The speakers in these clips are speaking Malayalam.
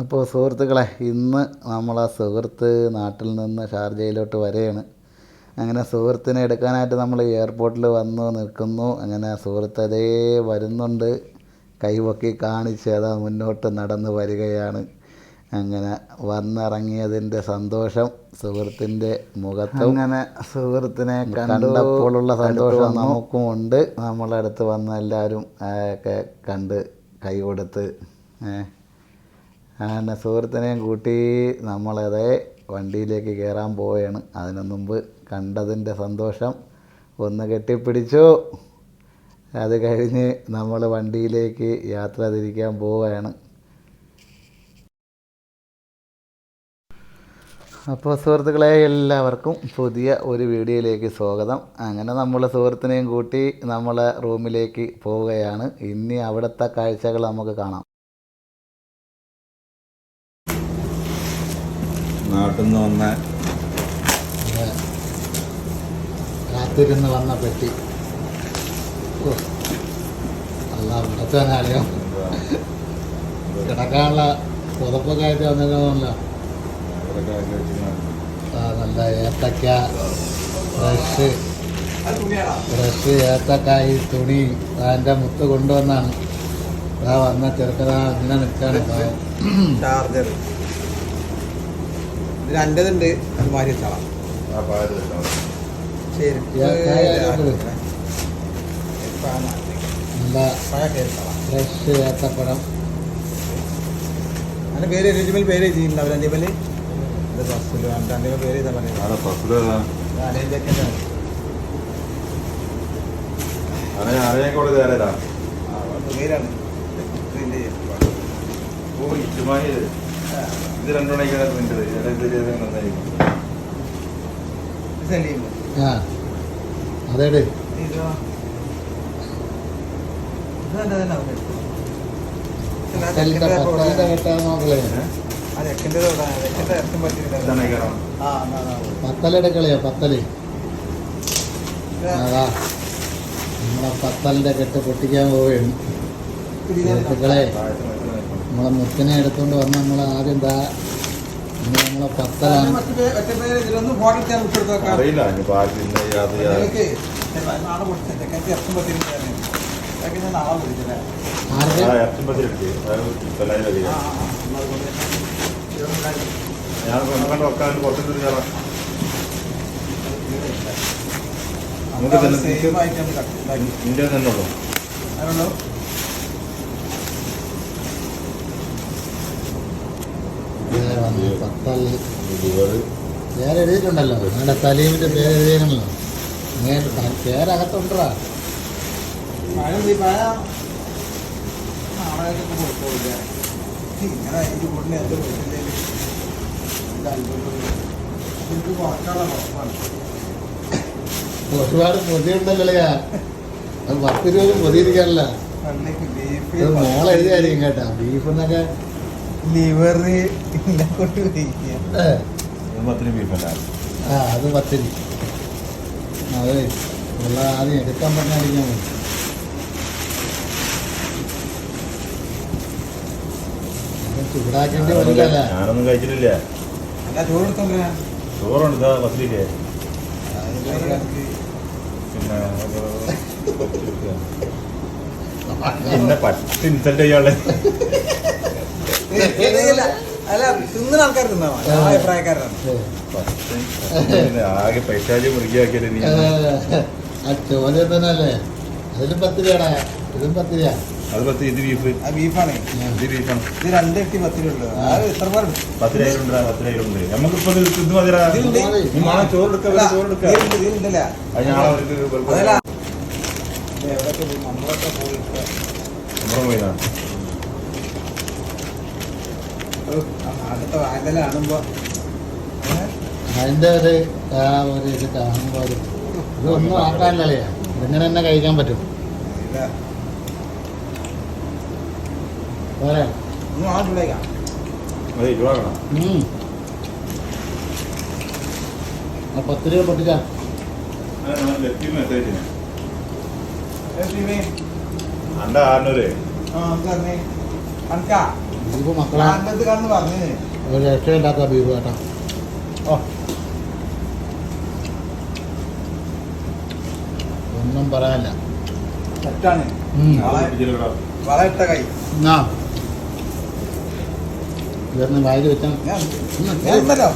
അപ്പോൾ സുഹൃത്തുക്കളെ ഇന്ന് നമ്മൾ ആ സുഹൃത്ത് നാട്ടിൽ നിന്ന് ഷാർജയിലോട്ട് വരികയാണ് അങ്ങനെ സുഹൃത്തിനെ എടുക്കാനായിട്ട് നമ്മൾ എയർപോർട്ടിൽ വന്നു നിൽക്കുന്നു. അങ്ങനെ സുഹൃത്ത് അതേ വരുന്നുണ്ട്. കൈവൊക്കി കാണിച്ച് അതാ മുന്നോട്ട് നടന്ന് വരികയാണ്. അങ്ങനെ വന്നിറങ്ങിയതിന്റെ സന്തോഷം സുഹൃത്തിന്റെ മുഖത്തും അങ്ങനെ സുഹൃത്തിനെ കണ്ടപ്പോഴുള്ള സന്തോഷം നമുക്കും ഉണ്ട് നമ്മളടുത്ത് വന്ന എല്ലാവരും ഒക്കെ കണ്ട് കൈ കൊടുത്ത് ഏഹ് അങ്ങനെ സുഹൃത്തിനെയും കൂട്ടി നമ്മളതേ വണ്ടിയിലേക്ക് കയറാൻ പോവുകയാണ്. അതിനു മുമ്പ് കണ്ടതിന്റെ സന്തോഷം ഒന്ന് കെട്ടിപ്പിടിച്ചു. അത് കഴിഞ്ഞ് നമ്മൾ വണ്ടിയിലേക്ക് യാത്ര തിരിക്കാൻ പോവുകയാണ്. അപ്പോൾ സുഹൃത്തുക്കളെ എല്ലാവർക്കും പുതിയ ഒരു വീഡിയോയിലേക്ക് സ്വാഗതം. അങ്ങനെ നമ്മൾ സുഹൃത്തിനെയും കൂട്ടി നമ്മളെ റൂമിലേക്ക് പോവുകയാണ്. ഇനി അവിടുത്തെ കാഴ്ചകൾ നമുക്ക് കാണാം. നാട്ടിൽ നിന്ന് വന്ന കാത്തിരുന്ന് വന്ന പെട്ടി. ഓ അല്ല കിടക്കാനുള്ള പുതപ്പൊക്കെ ആയിട്ട് വന്നിരുന്നല്ലോ. ആ നല്ല ഏത്തക്ക ഫ്രഷ് ഫ്രഷ് ഏത്തക്കായി തുണി അതിന്റെ മുത്ത് കൊണ്ടുവന്നാണ്. അതാ വന്ന ചെറുക്കതാ ഇങ്ങനെ നിൽക്കാണ്. ചാർജർ അന്റെതുണ്ട് അത് മാറി വെച്ചാളാം. ശരി. നല്ല ഫ്രഷ് ഏത്തപ്പഴം. പേര് എലിജിബിൾ പേര് എഴുതിയിട്ടുണ്ടാവില്ല എന്റെ പേര് ഇത് എന്റെ പേര്. പറയുന്നത് പേരാണ്. ഓ ഇച്ചുമായി ഇത് രണ്ടു മണിക്കാണ് പ്രിന്റത് ഇത് നന്നായിരിക്കും. സലീം ആ അതേട്. ഇതോ. ഇതെന്താ തന്നെ അവന് പത്തലിന്റെ പത്തലിന്റെ കെട്ടാൻ നോക്കളേ ആ ചെക്കന്റെ ചെക്കന്റെ ഇറക്കം പറ്റിയിട്ടില്ല. ആ എന്നാ എന്നാ പത്തലെടുക്കളയോ പത്തൽ അതാ നമ്മളെ പത്തലിന്റെ കെട്ട് പൊട്ടിക്കാൻ പോവുകയാണ്. നമ്മളെ മുത്തിനെ എടുത്തുകൊണ്ട് വന്ന് നമ്മൾ ആദ്യം എന്താ നമ്മളെ പത്തലാണ്. അറിയില്ല ഇനി പാർട്ടിന്റെ യാത്ര നിങ്ങൾക്ക് നാളെ കൊടുത്തേ ചെക്കന്റെ ഇറക്കം പറ്റിയിട്ടില്ല അതൊക്കെ ഞാൻ നാളെ വിളിച്ചല്ലേ ആരുടെ ഇറച്ചിപ്പത്തിലെടുത്ത് ആ ആ, ആ. എന്നാ അതുകൊണ്ട് ഇതൊന്നും ഞാൻ കണ്ട് വെക്കാൻ കുറച്ച് കയറാം നമുക്ക് തന്നെ സെയിം ആയിട്ട് നമ്മൾ കട്ട് ഉണ്ടാക്കി ഇന്ത്യ തന്നെ ഉള്ളൂ അതുകൊണ്ടോ ഇതേ വന്ന് പത്തൽ ലിവർ പേര് എഴുതിയിട്ടുണ്ടല്ലോ നിങ്ങളുടെ സലീമിന്റെ പേര് എഴുതിയാണല്ലോ നേരെ പേരകത്തുണ്ടാ ഒരുപാട് പൊതിയുണ്ടല്ലോ അത് പത്ത് രൂപ പൊതിയിരിക്കാനല്ല. മോളെഴുതിയായിരിക്കും ഇത് മോളെ എഴുതിയായിരിക്കും കേട്ടാ. ബീഫ് എന്നൊക്കെ ലിവർ ഇതിനെ കൊണ്ട് വയ്ക്കുക ഏ, പത്തിന് ബീഫല്ല? ആ അത് പത്തിരി. അതെ ഉള്ള ആദ്യം എടുക്കാൻ പറഞ്ഞായിരിക്കാൻ മതി. അത് ചൂടാക്കേണ്ടി വരില്ല ഞാനൊന്നും കഴിച്ചിട്ടില്ല. അല്ല ചോറ് എടുത്തോണ്ടേ ചോറുണ്ട് ഇതാ ബസ്സിലേക്ക് പിന്നെ പിന്നെ പത്ത് ഇൻസൾട്ട് ചെയ്യാളെ അല്ല തിന്നുന്ന ആൾക്കാർ തിന്നാ. അഭിപ്രായക്കാരാണ്. ആകെ പൈശാചി മുറുകിയാക്കിയാലേ നീ. ചോദ്യം തന്നെ അല്ലേ അതിലും പത്തിരിയാടാ ഇതും പത്തിരിയാ അത് പത്ത് ഇത് ബീഫ് ബീഫാണ്. ഇത് ബീഫാണ് ഇത് രണ്ട് എട്ടി അത് എത്ര പേർ പത്തിനായിരം ഉണ്ട് പത്തിനായിരം ഉണ്ട്. നമുക്കിപ്പോ ഇത് മതിരാ ഇതിലുണ്ട്. നീ നാളെ ചോറെടുക്ക ചോറെടുക്ക ഇതിലുണ്ടല്ല അത് നാളെ അവർക്ക് അതല്ല. ഇത് എവിടെയൊക്കെ പോയി? നമ്മളൊക്കെ പോയിട്ട് നാട്ടിലത്തെ വായന കാണുമ്പോ അതിന്റെ ഒരു ആ ഒരു ഇത് കാണുമ്പോൾ ഇതൊന്നും ആക്കാൻ ആക്കാനില്ലേ ഇങ്ങനെ തന്നെ കഴിക്കാൻ പറ്റും. പോരെ പത്ത് രൂപ പൊട്ടിച്ചാ. അണ്ട ആറിനൂറ് ആ, കണക്കാ. ബീഫ് മക്കളെ ഒരു രക്ഷയില്ലാത്ത ബീഫ് കേട്ടോ. ഓ. ഒന്നും പറയാനില്ല. ഇതൊന്ന് വായിൽ വെച്ചാൽ ഞാൻ ഞാൻ ഉണ്ടല്ലോ.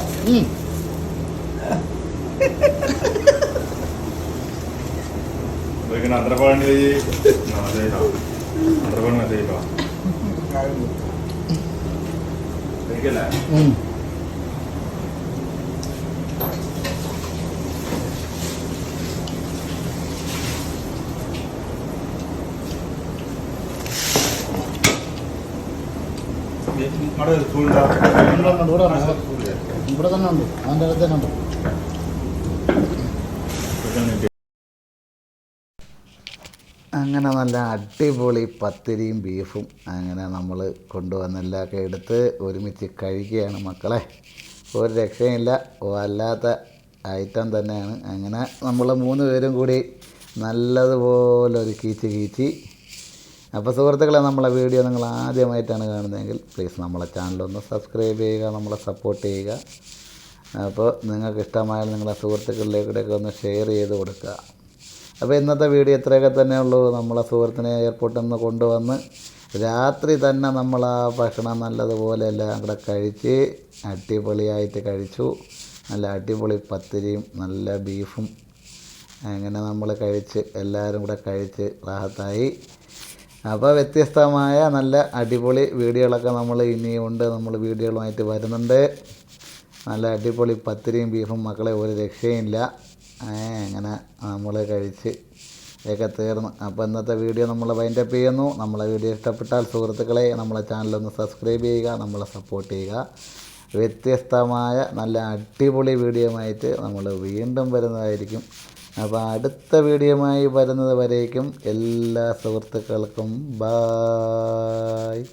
ഇതൊക്കെ അന്തരപ്പാടിന് അന്തരപ്പാടിന് മെസ്സേജ് ഇട്ടോ കഴിക്കല്ലേ നിങ്ങളുടെ സ്കൂളിന്റെ ഇവിടെ ഉണ്ട്. ഇവിടെ തന്നെ ഉണ്ട് അതിന്റെ അടുത്ത് തന്നെ ഉണ്ട് അങ്ങനെ നല്ല അടിപൊളി പത്തിരിയും ബീഫും അങ്ങനെ നമ്മൾ കൊണ്ടുവന്നെല്ലാമൊക്കെ എടുത്ത് ഒരുമിച്ച് കഴിക്കുകയാണ് മക്കളെ. ഒരു രക്ഷയില്ല വല്ലാത്ത ഐറ്റം തന്നെയാണ്. അങ്ങനെ നമ്മൾ മൂന്ന് പേരും കൂടി നല്ലതുപോലെ ഒരു കീച്ച് കീച്ചി. അപ്പോൾ സുഹൃത്തുക്കളെ നമ്മളെ വീഡിയോ നിങ്ങൾ ആദ്യമായിട്ടാണ് കാണുന്നതെങ്കിൽ പ്ലീസ് നമ്മളെ ചാനലൊന്ന് സബ്സ്ക്രൈബ് ചെയ്യുക നമ്മളെ സപ്പോർട്ട് ചെയ്യുക. അപ്പോൾ നിങ്ങൾക്ക് ഇഷ്ടമായാൽ നിങ്ങളെ സുഹൃത്തുക്കളിലേക്കൂടെയൊക്കെ ഒന്ന് ഷെയർ ചെയ്ത് കൊടുക്കുക. അപ്പോൾ ഇന്നത്തെ വീഡിയോ ഇത്രയൊക്കെ തന്നെ ഉള്ളൂ. നമ്മളെ സുഹൃത്തിനെ എയർപോർട്ടിൽ നിന്ന് കൊണ്ടുവന്ന് രാത്രി തന്നെ നമ്മൾ ആ ഭക്ഷണം നല്ലതുപോലെ എല്ലാം കൂടെ കഴിച്ച് അടിപൊളിയായിട്ട് കഴിച്ചു. നല്ല അടിപൊളി പത്തിരിയും നല്ല ബീഫും അങ്ങനെ നമ്മൾ കഴിച്ച് എല്ലാവരും കൂടെ കഴിച്ച് റാഹത്തായി. അപ്പോൾ വ്യത്യസ്തമായ നല്ല അടിപൊളി വീഡിയോകളൊക്കെ നമ്മൾ ഇനിയും ഉണ്ട്. നമ്മൾ വീഡിയോകളുമായിട്ട് വരുന്നുണ്ട്. നല്ല അടിപൊളി പത്തിരിയും ബീഫും മക്കളെ ഒരു രക്ഷയില്ല അങ്ങനെ നമ്മൾ കഴിച്ച് ഒക്കെ തീർന്നു. അപ്പോൾ ഇന്നത്തെ വീഡിയോ നമ്മൾ വൈൻഡപ്പ് ചെയ്യുന്നു. നമ്മളെ വീഡിയോ ഇഷ്ടപ്പെട്ടാൽ സുഹൃത്തുക്കളെ നമ്മളെ ചാനലൊന്ന് സബ്സ്ക്രൈബ് ചെയ്യുക നമ്മളെ സപ്പോർട്ട് ചെയ്യുക. വ്യത്യസ്തമായ നല്ല അടിപൊളി വീഡിയോമായിട്ട് നമ്മൾ വീണ്ടും വരുന്നതായിരിക്കും. അപ്പോൾ അടുത്ത വീഡിയോമായി വരുന്നത് വരേക്കും എല്ലാ സുഹൃത്തുക്കൾക്കും. ബായ്